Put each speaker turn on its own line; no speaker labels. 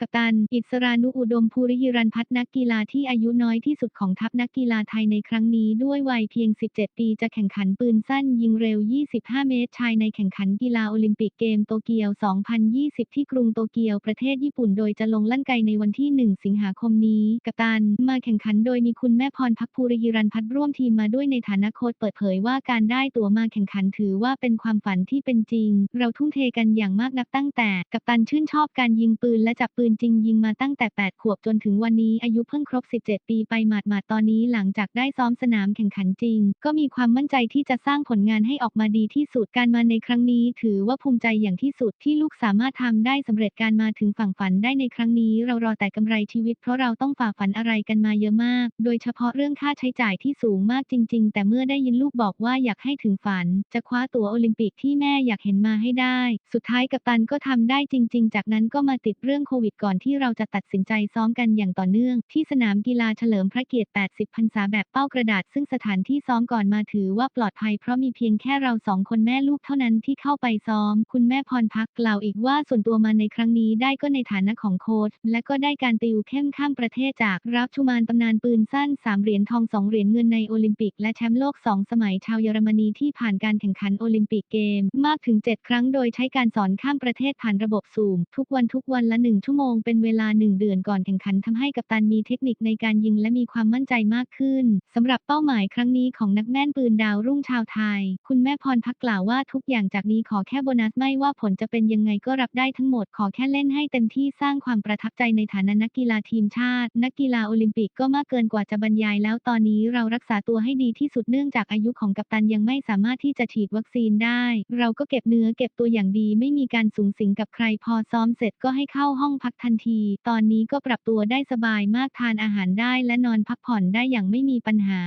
กัปตัน อิสรานุอุดมภูริฮิรันพัฒน์นักกีฬาที่อายุน้อยที่สุดของทัพนักกีฬาไทยในครั้งนี้ด้วยวัยเพียง 17 ปีจะแข่งขันปืนสั้นยิงเร็ว 25 เมตร ชายในแข่งขันกีฬาโอลิมปิกเกมโตเกียว 2020 ที่กรุงโตเกียวประเทศญี่ปุ่นโดยจะลงลั่นไกในวันที่ 1 สิงหาคมนี้ กัปตัน มาแข่งขันโดยมีคุณแม่พรพักภูริฮิรันพัฒน์ร่วมทีมมาด้วยในฐานะโค้ชเปิดเผยว่าการได้ตั๋วมาแข่งขันถือว่าเป็นความฝันที่เป็นจริง เราทุ่มเทกันอย่างมากนับตั้งแต่ กัปตันชื่นชอบการยิงปืนและจับปืนจริงยิงมาตั้งแต่ 8 ขวบจนถึงวันนี้อายุเพิ่งครบ 17 ปีไปหมาดๆ ตอนนี้หลังจากได้ซ้อมสนามแข่งขันจริง ก็มีความมั่นใจที่จะสร้างผลงานให้ออกมาดีที่สุดการมาในครั้งนี้ ถือว่าภูมิใจอย่างที่สุดที่ลูกสามารถทำได้สำเร็จการมาถึงฝั่งฝันได้ในครั้งนี้ เรารอแต่กำไรชีวิต เพราะเราต้องฝ่าฝันอะไรกันมาเยอะมาก โดยเฉพาะเรื่องค่าใช้จ่ายที่สูงมากจริง ๆ แต่เมื่อได้ยินลูกบอกว่าอยากให้ถึงฝัน จะคว้าตั๋วโอลิมปิกที่แม่อยากเห็นมาให้ได้ สุดท้ายกัปตันก็ทำได้จริง ๆ จากนั้นก็มาติดเรื่องโควิดก่อนที่เราจะตัดสินใจซ้อมกันอย่างต่อเนื่อง ที่สนามกีฬาเฉลิมพระเกียรติ 80 พรรษาแบบเป้ากระดาษ ซึ่งสถานที่ซ้อมก่อนมาถือว่าปลอดภัยเพราะมีเพียงแค่เราสองคนแม่ลูกเท่านั้นที่เข้าไปซ้อม คุณแม่พรพักกล่าวอีกว่าส่วนตัวมาในครั้งนี้ได้ก็ในฐานะของโค้ชและก็ได้การติวเข้มข้ามประเทศจากรับชุมานตำนานปืนสั้น 3 เหรียญทอง 2 เหรียญเงินในโอลิมปิก และแชมป์โลก 2 สมัยชาวเยอรมนีที่ผ่านการแข่งขันโอลิมปิกเกม มากถึง 7 ครั้งโดยใช้การสอนข้ามประเทศผ่านระบบซูม ทุกวันทุกวันละ 1 ชั่วโมงเป็นเวลา 1 เดือนก่อนแข่งขันทำให้กัปตันมีเทคนิคในการยิงและมีความมั่นใจมากขึ้นสำหรับเป้าหมายครั้งนี้ของนักแม่นปืนดาวรุ่งชาวไทย คุณแม่พรพักกล่าวว่าทุกอย่างจากนี้ขอแค่โบนัสไม่ว่าผลจะเป็นยังไงก็รับได้ทั้งหมดขอแค่เล่นให้เต็มที่สร้างความประทับใจในฐานะนักกีฬาทีมชาติ นักกีฬาโอลิมปิกก็มากเกินกว่าจะบรรยายแล้วตอนนี้เรารักษาตัวให้ดีที่สุดเนื่องจากอายุของกัปตันยังไม่สามารถที่จะฉีดวัคซีนได้ เราก็เก็บเนื้อเก็บตัวอย่างดีไม่มีการสูงสิงกับใครพอซ้อมเสร็จก็ให้เข้าห้องพักทันที ตอนนี้ก็ปรับตัวได้สบายมากทานอาหารได้และนอนพักผ่อนได้อย่างไม่มีปัญหา